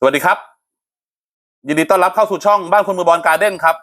สวัสดีครับ ยินดีต้อนรับเข้าสู่ช่องบ้านคุณมือบอลการ์เด้นครับ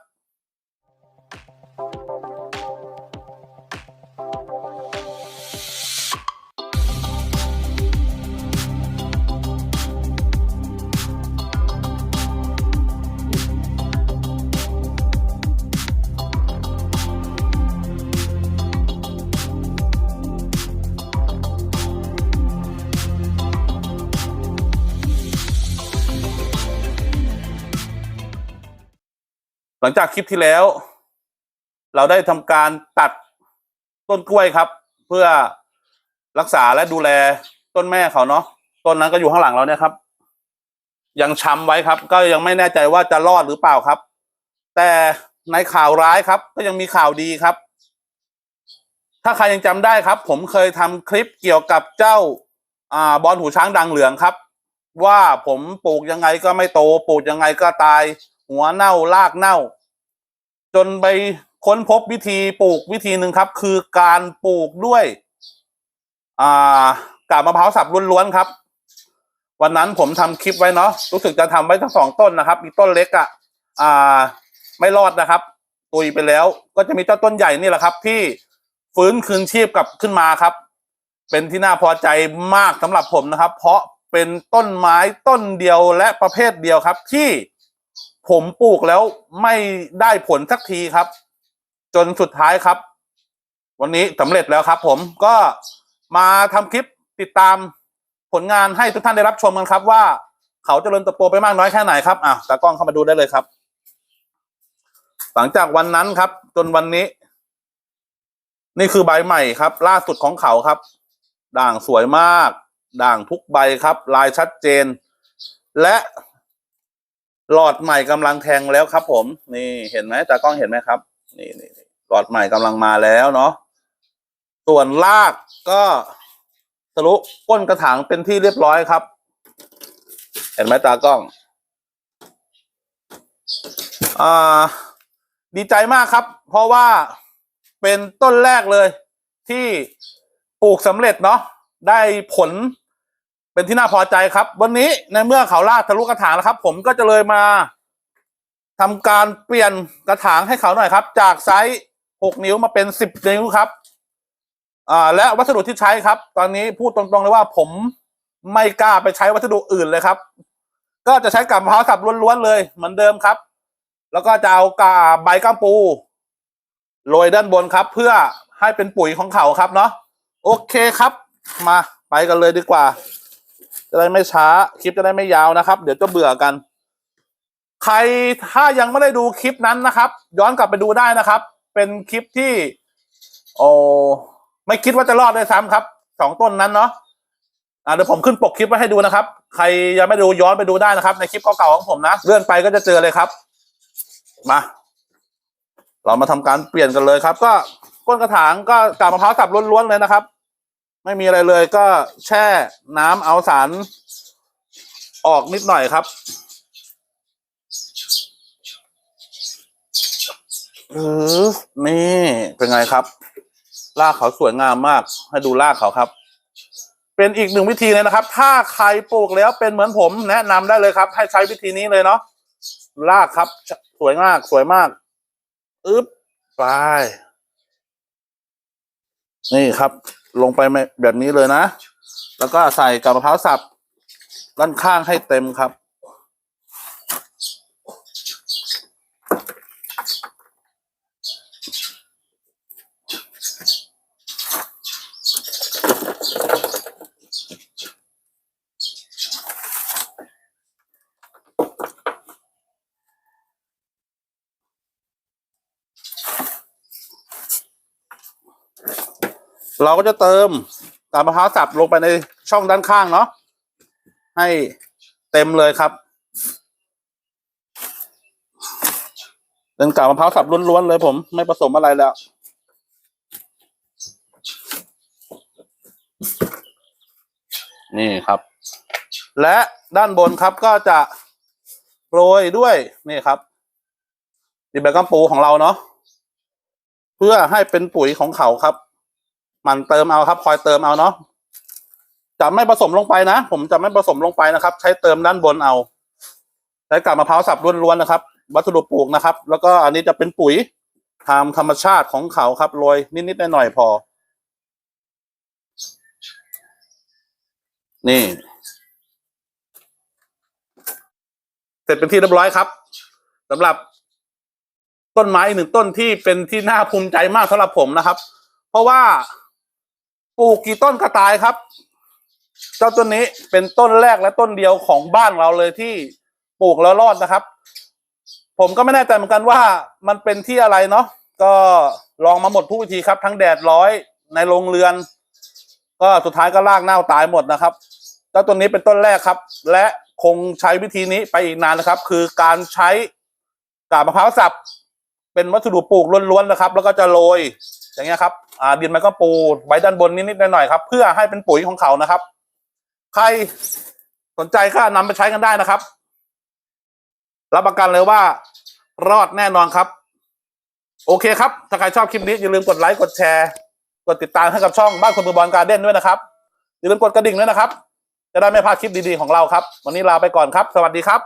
ลังจากคลิปที่แล้ว เราได้ทำการตัดต้นกล้วยครับ เพื่อรักษาและดูแลต้นแม่เขาเนาะต้นนั้นก็อยู่ข้างหลังเราเนี่ยครับ ยังช้ำไว้ครับ ก็ยังไม่แน่ใจว่าจะรอดหรือเปล่าครับ แต่ในข่าวร้ายครับ ก็ยังมีข่าวดีครับ ถ้าใครยังจำได้ครับ ผมเคยทำคลิปเกี่ยวกับเจ้าอ่าบอลหูช้างดังเหลืองครับ ว่าผมปลูกยังไงก็ไม่โตปลูกยังไงก็ตาย หัวเน่ารากเน่า จนไปค้นพบวิธีปลูกวิธีหนึ่งครับ คือการปลูกด้วย อ่ากาบมะพร้าวสับล้วนๆครับ วันนั้นผมทำคลิปไว้เนาะรู้สึกจะทำไว้ทั้งสองต้นนะครับมีต้นเล็กอะ่ะ อ่า ไม่รอดนะครับ ตุยไปแล้วก็จะมีเจ้าต้นใหญ่นี่แหละครับ ที่ฟื้นคืนชีพกลับขึ้นมาครับ เป็นที่น่าพอใจมากสำหรับผมนะครับ เพราะเป็นต้นไม้ต้นเดียวและประเภทเดียวครับที่ ผมปลูกแล้วไม่ได้ผลสักทีครับ จนสุดท้ายครับ วันนี้สำเร็จแล้วครับ ผมก็มาทำคลิปติดตามผลงานให้ทุกท่านได้รับชมกันครับ ว่าเขาจเจริญเติบโตไปมากน้อยแค่ไหนครับอะตากล้องเข้ามาดูได้เลยครับ หลังจากวันนั้นครับ จนวันนี้ นี่คือใบใหม่ครับ ล่าสุดของเขาครับ ด่างสวยมาก ด่างทุกใบครับ ลายชัดเจน และ หลอดใหม่กำลังแทงแล้วครับ ผม นี่เห็นไหมตากล้องเห็นไหมครับ นี่นี่หลอดใหม่กำลังมาแล้วเนาะส่วนรากก็ทะลุก้นกระถางเป็นที่เรียบร้อยครับ เห็นไหมตากล้อง อ่า ดีใจมากครับ เพราะว่าเป็นต้นแรกเลยที่ปลูกสำเร็จเนาะได้ผล เป็นที่น่าพอใจครับ วันนี้ในเมื่อเขาลาดทะลุกระถางแล้วครับ ผมก็จะเลยมาทำการเปลี่ยนกระถางให้เขาหน่อยครับ จากไซส์หกนิ้วมาเป็นสิบนิ้วครับ อ่า และวัสดุที่ใช้ครับ ตอนนี้พูดตรงๆเลยว่าผมไม่กล้าไปใช้วัสดุอื่นเลยครับ ก็จะใช้กับมะพร้าวสับล้วนๆเลยเหมือนเดิมครับ แล้วก็จะเอากาใบก้ามปูโรยด้านบนครับ เพื่อให้เป็นปุ๋ยของเขาครับเนาะโอเคครับ มาไปกันเลยดีกว่า จะได้ไม่ช้าคลิปจะได้ไม่ยาวนะครับ เดี๋ยวจะเบื่อกัน ใครถ้ายังไม่ได้ดูคลิปนั้นนะครับ ย้อนกลับไปดูได้นะครับ เป็นคลิปที่ โอ้ไม่คิดว่าจะรอดเลยซ้ำครับสองต้นนั้นเนาะอ่าเดี๋ยวผมขึ้นปกคลิปไว้ให้ดูนะครับ ใครยังไม่ดูย้อนไปดูได้นะครับ ในคลิปเก่าๆของผมนะเลื่อนไปก็จะเจอเลยครับ มา เรามาทำการเปลี่ยนกันเลยครับ ก็ก้นกระถางก็กาบมะพร้าวสับล้วนๆเลยนะครับ ไม่มีอะไรเลยก็แช่น้ำเอาสาร ออกนิดหน่อยครับเออนี่เป็นไงครับรากเขาสวยงามมาก ให้ดูรากเขาครับ เป็นอีกหนึ่งวิธีเลยนะครับ ถ้าใครปลูกแล้วเป็นเหมือนผมแนะนำได้เลยครับ ให้ใช้วิธีนี้เลยเนาะรากครับ สวยมากสวยมากอึ๊บไป นี่ครับ ลงไปแบบนี้เลยนะ แล้วก็ใส่กับมะพร้าวสับด้านข้างให้เต็มครับ เราก็จะเติมกาบมะพร้าวสับลงไปในช่องด้านข้างเนาะให้เต็มเลยครับเป็นกาบมะพร้าวสับล้วนๆเลยผม ไม่ผสมอะไรแล้ว นี่ครับ และด้านบนครับก็จะโรยด้วยนี่ครับดิบแบบกัมปูของเราเนาะเพื่อให้เป็นปุ๋ยของเขาครับ มันเติมเอาครับ คอยเติมเอาเนาะจะไม่ผสมลงไปนะ ผมจะไม่ผสมลงไปนะครับ ใช้เติมด้านบนเอาใช้กากมะพร้าวสับล้วนๆนะครับ วัสดุปลูกนะครับ แล้วก็อันนี้จะเป็นปุ๋ยทางธรรมชาติของเขาครับโรยนิดๆหน่อยๆพอ นี่ เสร็จเป็นที่เรียบร้อยครับสำหรับต้นไม้หนึ่งต้นที่เป็นที่น่าภูมิใจมากสำหรับผมนะครับ เพราะว่า ปลูกกี่ต้นก็ตายครับ เจ้าต้นนี้เป็นต้นแรกและต้นเดียวของบ้านเราเลยที่ปลูกแล้วรอดนะครับ ผมก็ไม่แน่ใจเหมือนกันว่ามันเป็นที่อะไรเนาะก็ลองมาหมดทุกวิธีครับ ทั้งแดดร้อยในโรงเรือน ก็สุดท้ายก็รากเน่าตายหมดนะครับเจ้าต้นนี้เป็นต้นแรกครับ และคงใช้วิธีนี้ไปอีกนานนะครับ คือการใช้กาบมะพร้าวสับเป็นวัสดุปลูกล้วนๆนะครับ แล้วก็จะโรย อย่างเงี้ยครับอ่าดินมันก็ปูไว้ด้านบนนิดๆหน่อยๆครับ เพื่อให้เป็นปุ๋ยของเขานะครับ ใครสนใจก็นำไปใช้กันได้นะครับ รับประกันเลยว่ารอดแน่นอนครับ โอเคครับ ถ้าใครชอบคลิปนี้อย่าลืมกดไลค์กดแชร์ กดติดตามให้กับช่องบ้านคนมือบอลการเด้นด้วยนะครับอย่าลืมกดกระดิ่งด้วยนะครับ จะได้ไม่พลาดคลิปดีๆของเราครับ วันนี้ลาไปก่อนครับ สวัสดีครับ